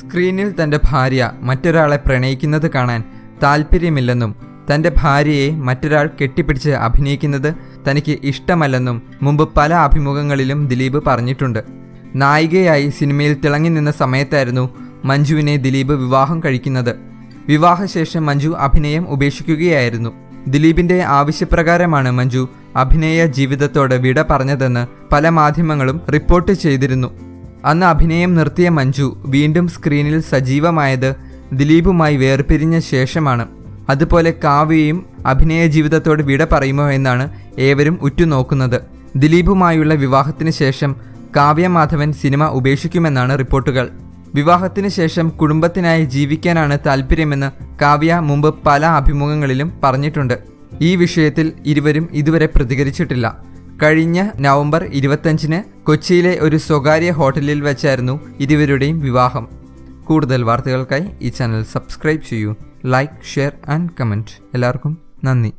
സ്ക്രീനിൽ തന്റെ ഭാര്യ മറ്റൊരാളെ പ്രണയിക്കുന്നത് കാണാൻ താല്പര്യമില്ലെന്നും തന്റെ ഭാര്യയെ മറ്റൊരാൾ കെട്ടിപ്പിടിച്ച് അഭിനയിക്കുന്നത് തനിക്ക് ഇഷ്ടമല്ലെന്നും മുമ്പ് പല അഭിമുഖങ്ങളിലും ദിലീപ് പറഞ്ഞിട്ടുണ്ട്. നായികയായി സിനിമയിൽ തിളങ്ങി നിന്ന സമയത്തായിരുന്നു മഞ്ജുവിനെ ദിലീപ് വിവാഹം കഴിക്കുന്നത്. വിവാഹശേഷം മഞ്ജു അഭിനയം ഉപേക്ഷിക്കുകയായിരുന്നു. ദിലീപിന്റെ ആവശ്യപ്രകാരമാണ് മഞ്ജു അഭിനയ ജീവിതത്തോട് വിട പറഞ്ഞതെന്ന് പല മാധ്യമങ്ങളും റിപ്പോർട്ട് ചെയ്തിരുന്നു. അന്ന് അഭിനയം നിർത്തിയ മഞ്ജു വീണ്ടും സ്ക്രീനിൽ സജീവമായത് ദിലീപുമായി വേർപിരിഞ്ഞ ശേഷമാണ്. അതുപോലെ കാവ്യയും അഭിനയ ജീവിതത്തോട് വിട പറയുമോ എന്നാണ് ഏവരും ഉറ്റുനോക്കുന്നത്. ദിലീപുമായുള്ള വിവാഹത്തിന് ശേഷം കാവ്യ മാധവൻ സിനിമ ഉപേക്ഷിക്കുമെന്നാണ് റിപ്പോർട്ടുകൾ. വിവാഹത്തിന് ശേഷം കുടുംബത്തിനായി ജീവിക്കാനാണ് താല്പര്യമെന്ന് കാവ്യ മുമ്പ് പല അഭിമുഖങ്ങളിലും പറഞ്ഞിട്ടുണ്ട്. ഈ വിഷയത്തിൽ ഇരുവരും ഇതുവരെ പ്രതികരിച്ചിട്ടില്ല. കഴിഞ്ഞ നവംബർ ഇരുപത്തഞ്ചിന് കൊച്ചിയിലെ ഒരു സ്വകാര്യ ഹോട്ടലിൽ വെച്ചായിരുന്നു ഇരുവരുടെയും വിവാഹം. കൂടുതൽ വാർത്തകൾക്കായി ഈ ചാനൽ സബ്സ്ക്രൈബ് ചെയ്യൂ. Like share and comment. എല്ലാവർക്കും നന്ദി.